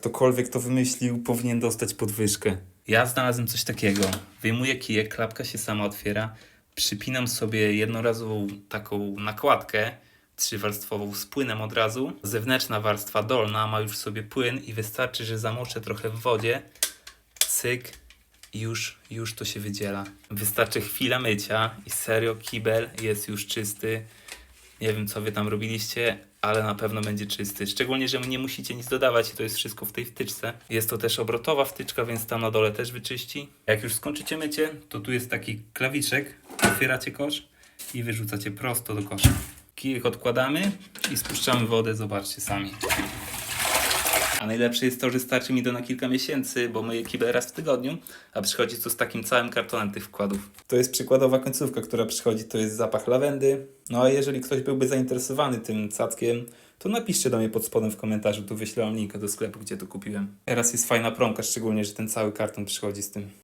ktokolwiek to wymyślił, powinien dostać podwyżkę. Ja znalazłem coś takiego. Wyjmuję kijek, klapka się sama otwiera. Przypinam sobie jednorazową taką nakładkę trzywarstwową z płynem od razu. Zewnętrzna warstwa dolna ma już sobie płyn i wystarczy, że zamoczę trochę w wodzie. Cyk już, już to się wydziela. Wystarczy chwila mycia i serio kibel jest już czysty. Nie wiem, co wy tam robiliście, ale na pewno będzie czysty. Szczególnie, że nie musicie nic dodawać i to jest wszystko w tej wtyczce. Jest to też obrotowa wtyczka, więc tam na dole też wyczyści. Jak już skończycie mycie, to tu jest taki klawiszek. Otwieracie kosz i wyrzucacie prosto do kosza. Kijek odkładamy i spuszczamy wodę, zobaczcie sami. A najlepsze jest to, że starczy mi to na kilka miesięcy, bo myję kibel raz w tygodniu, a przychodzi to z takim całym kartonem tych wkładów. To jest przykładowa końcówka, która przychodzi, to jest zapach lawendy. No a jeżeli ktoś byłby zainteresowany tym cackiem, to napiszcie do mnie pod spodem w komentarzu, tu wyślę wam linkę do sklepu, gdzie to kupiłem. Teraz jest fajna promka, szczególnie, że ten cały karton przychodzi z tym.